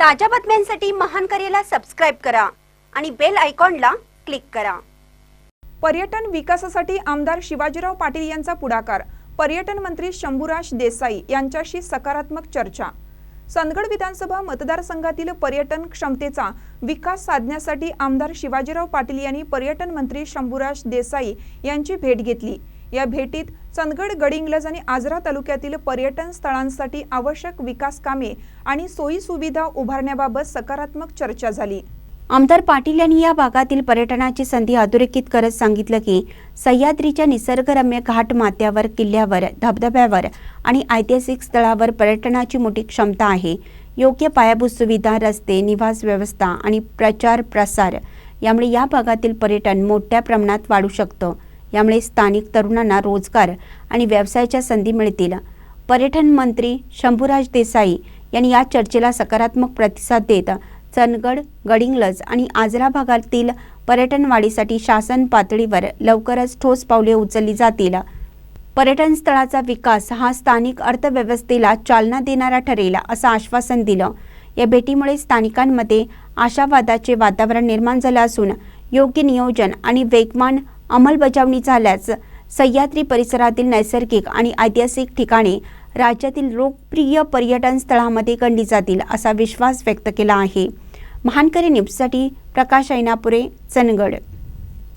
ताज्या बातम्यांसाठी महान करेला सबस्क्राईब करा आणि बेल आयकॉनला क्लिक करा. पर्यटन विकासासाठी आमदार शिवाजीराव पाटील यांचा पुढाकार. पर्यटन मंत्री शंभूराज देसाई यांच्याशी सकारात्मक चर्चा. संदगड विधानसभा मतदारसंघातील पर्यटन क्षमतेचा विकास साधण्यासाठी आमदार शिवाजीराव पाटील यांनी पर्यटन मंत्री शंभूराज देसाई यांची भेट घेतली. या भेटीत चंदगड गडिंग्लज आणि आजरा तालुक्यातील पर्यटन स्थळांसाठी आवश्यक विकास कामे आणि सोयी सुविधा उभारण्याबाबत सकारात्मक चर्चा झाली. आमदार पाटील यांनी या भागातील पर्यटनाची संधी अधोरेखित करत सांगितलं की सह्याद्रीच्या निसर्गरम्य घाट माथ्यावर किल्ल्यावर धबधब्यावर आणि ऐतिहासिक स्थळावर पर्यटनाची मोठी क्षमता आहे. योग्य पायाभूत सुविधा रस्ते निवास व्यवस्था आणि प्रचार प्रसार यामुळे या भागातील पर्यटन मोठ्या प्रमाणात वाढू शकतं. यामुळे स्थानिक तरुणांना रोजगार आणि व्यवसायाच्या संधी मिळतील. पर्यटन मंत्री शंभूराज देसाई यांनी या चर्चेला सकारात्मक प्रतिसाद देत चंदगड गडिंग्लज आणि आजरा भागातील पर्यटन वाढीसाठी शासन पातळीवर लवकरच ठोस पावले उचलली जातील. पर्यटन स्थळाचा विकास हा स्थानिक अर्थव्यवस्थेला चालना देणारा ठरेल असं आश्वासन दिलं. या भेटीमुळे स्थानिकांमध्ये आशावादाचे वातावरण निर्माण झालं असून योग्य नियोजन आणि वेगवान अंमलबजावणी झाल्यास सह्याद्री परिसरातील नैसर्गिक आणि ऐतिहासिक ठिकाणे राज्यातील लोकप्रिय पर्यटन स्थळामध्ये गणली जातील असा विश्वास व्यक्त केला आहे. महानकरी न्यूजसाठी प्रकाश ऐनापुरे चंदगड.